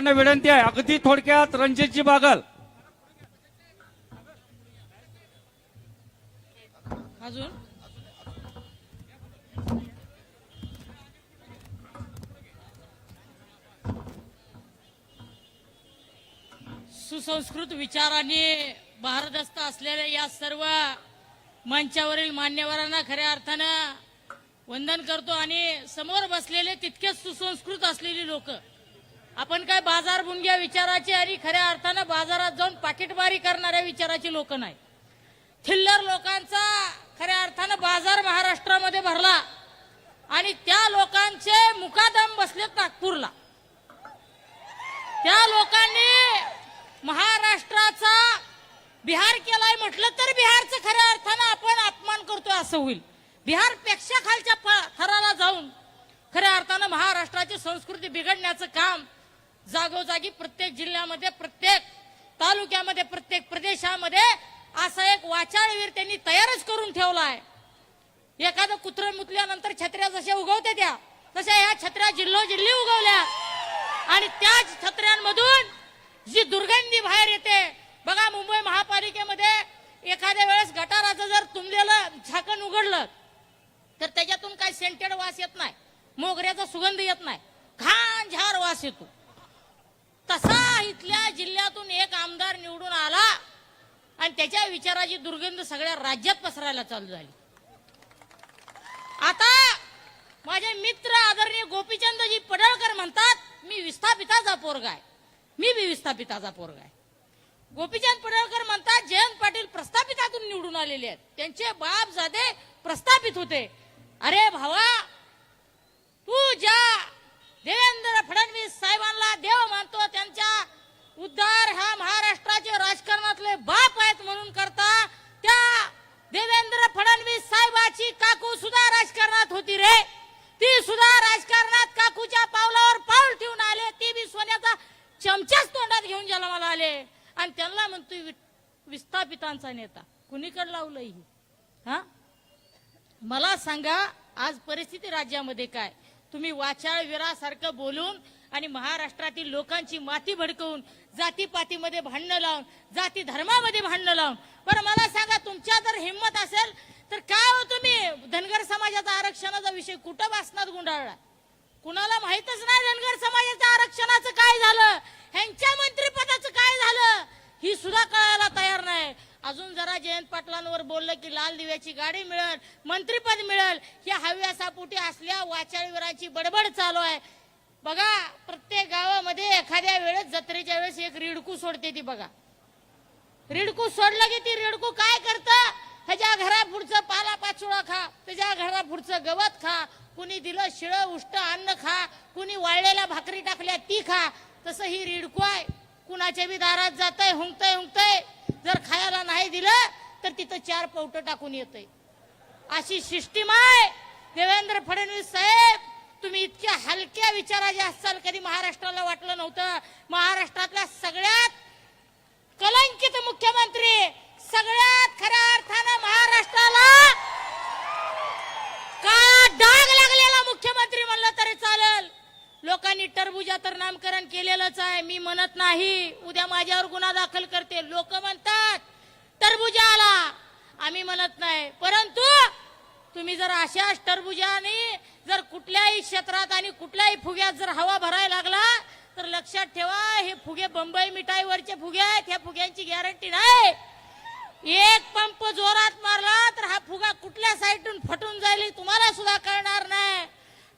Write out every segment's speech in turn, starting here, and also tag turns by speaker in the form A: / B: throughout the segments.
A: त्यांना विनंती आहे. अगदी थोडक्यात रणजितजी बागल.
B: अजून? सुसंस्कृत विचाराने भारदस्त असलेल्या या सर्व मंचावरील मान्यवरांना खऱ्या अर्थानं वंदन करतो आणि समोर बसलेले तितकेच सुसंस्कृत असलेली लोक. आपण काय बाजार बुंग्या विचाराची आणि खऱ्या अर्थानं बाजारात जाऊन पाकिटमारी करणाऱ्या विचाराची लोक नाही. थिल्लर लोकांचा खऱ्या अर्थानं बाजार महाराष्ट्रामध्ये भरला आणि त्या लोकांचे मुकादम बसलेत नागपूरला. त्या लोकांनी महाराष्ट्राचा बिहार केलाय म्हटलं तर बिहारचं खऱ्या अर्थानं आपण अपमान करतोय असं होईल. बिहारपेक्षा खालच्या थराला जाऊन खऱ्या अर्थानं महाराष्ट्राची संस्कृती बिघडण्याचं काम जागोजागी प्रत्येक जिल्ह्यामध्ये प्रत्येक तालुक्यामध्ये प्रत्येक प्रदेशामध्ये असा एक वाचाळवीर त्यांनी तयारच करून ठेवला आहे. एखादं कुत्र मुतल्यानंतर छत्र्या जशा उगवते त्या तशा ह्या छत्र्या जिल्हो जिल्ही उगवल्या. आणि त्याच छत्र्यांमधून जी दुर्गंधी बाहेर येते बघा मुंबई महापालिकेमध्ये एखाद्या वेळेस गटाराचं जर तुंबलेलं झाकण उघडलं तर त्याच्यातून काही सेंटेड वास येत नाही मोगऱ्याचा सुगंध येत नाही घाण झार वास येतो. तसा इथल्या जिल्ह्यातून एक आमदार निवडून आला आणि त्याच्या विचाराची दुर्गंध सगळ्या राज्यात पसरायला चालू झाली. आता माझे मित्र आदरणीय गोपीचंदजी पडळकर म्हणतात मी विस्थापिताचा पोरगा आहे. मी बी विस्थापिताचा पोरगा आहे. गोपीचंद पडळकर म्हणतात जयंत पाटील प्रस्थापितातून निवडून आलेले आहेत. त्यांचे बाप जादे प्रस्थापित होते. अरे भावा तू ज्या देवेंद्र फडणवीस साहेबांना देव मानतो उद्धार ह्या महाराष्ट्राचे राजकारणातले बाप आहेत म्हणून करता त्या देवेंद्र फडणवीस साहेबाची काकू सुद्धा राजकारणात होती रे. ती सुद्धा राजकारणात काकूच्या पावलावर पाऊल ठेवून आले. ती बी सोन्याचा चमचाच तोंडात घेऊन जन्माला आले. आणि त्यांना म्हणतोय विस्थापितांचा नेता. कुणीकडे लावलं ही? हा? मला सांगा आज परिस्थिती राज्यामध्ये काय? तुम्ही वाचाळ विरासारखं बोलून आणि महाराष्ट्रातील लोकांची माती भडकवून जातीपातीमध्ये भांडणं लावून जाती धर्मामध्ये भांडणं लावून. पण मला सांगा तुमच्या जर हिंमत असेल तर काय हो तुम्ही? धनगर समाजाचा आरक्षणाचा विषय कुठं वाचनात गुंडाळला? कुणाला माहितच नाही धनगर समाजाच्या आरक्षणाचं काय झालं? ह्यांच्या मंत्रिपदाचं काय झालं? ही सुद्धा कळायला तयार नाही. अजून जरा जयंत पाटलांवर बोललं की लाल दिव्याची गाडी मिळेल मंत्रिपद मिळेल. या हव्यासापोटी असल्या वाचाळवीराची बडबड चालू आहे. बघा प्रत्येक गावामध्ये एखाद्या वेळेस जत्रेच्या वेळेस एक रिडकू सोडते ती बघा. रिडकू सोडलं की ती रिडकू काय करतं? त्याच्या घरा पुढचं पाला पाचोळा खा त्याच्या घरा पुढचं गवत खा कुणी दिलं शिळ उष्ट अन्न खा कुणी वाळलेल्या भाकरी टाकल्या ती खा. तसं ही रिडकू आहे. कुणाच्या बी दारात जातय हुंकतय हुंकतय. जर खायला नाही दिलं तर तिथं चार पवट टाकून येतय. अशी सिस्टीम आहे. देवेंद्र फडणवीस साहेब तुम्ही इतक्या हलक्या विचाराचे असाल कधी महाराष्ट्राला वाटलं नव्हतं. महाराष्ट्रातल्या सगळ्यात कलंकित मुख्यमंत्री सगळ्यात खऱ्या अर्थानं महाराष्ट्राला का डाग लागलेला मुख्यमंत्री म्हणलं तरी चालेल. लोकांनी टरबुजा तर नामकरण केलेलंच आहे मी म्हणत नाही. उद्या माझ्यावर गुन्हा दाखल करते लोक म्हणतात टरबुजा आला आम्ही म्हणत नाही. परंतु तुम्ही जर अशाच टरबुजाने जर कुठल्याही क्षेत्रात आणि कुठल्याही फुग्यात जर हवा भरायला लागला तर लक्षात ठेवा हे फुगे बंबई मिठाईवरचे फुगे आहेत. ह्या फुग्यांची गॅरंटी नाही. एक पंप जोरात मारला तर हा फुगा कुठल्या साईडून फटून जाईल तुम्हाला सुद्धा कळणार नाही.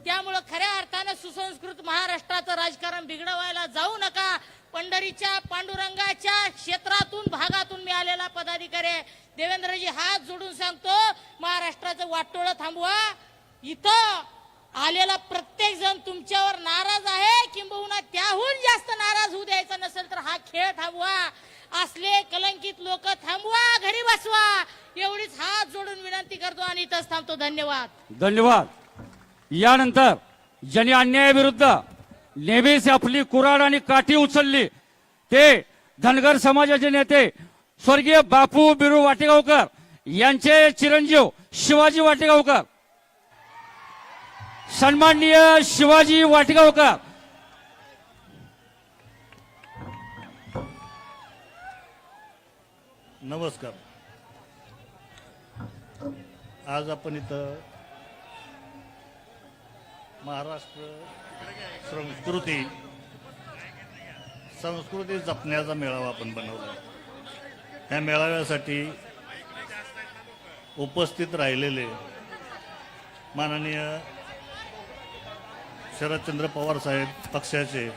B: त्यामुळं खऱ्या अर्थानं सुसंस्कृत महाराष्ट्राचं राजकारण बिघडवायला जाऊ नका. पंढरीच्या पांडुरंगाच्या क्षेत्रातून भागातून मी आलेला पदाधिकारी आहे. देवेंद्रजी हात जोडून सांगतो महाराष्ट्राचं वाटोळं थांबवा. इथं आलेला प्रत्येक जण तुमच्यावर नाराज आहे किंबहुना त्याहून जास्त नाराज होऊ द्यायचा नसेल तर हा खेळ थांबवा. असले कलंकित लोक थांबवा घरी बसवा. एवढीच हात जोडून विनंती करतो आणि इथंच थांबतो. धन्यवाद.
A: धन्यवाद. यानंतर ज्यांनी अन्यायाविरुद्ध नेहमीच आपली कुराड आणि काठी उचलली ते धनगर समाजाचे नेते स्वर्गीय बापू बिरू वाटेगावकर यांचे चिरंजीव शिवाजी वाटेगावकर. सन्माननीय शिवाजी वाटेगावकर.
C: नमस्कार. आज आपण इथं महाराष्ट्र संस्कृती संस्कृती जपण्याचा मेळावा आपण बनवला. या मेळाव्यासाठी उपस्थित राहिलेले माननीय शरदचंद्र पवार साहेब पक्षाचे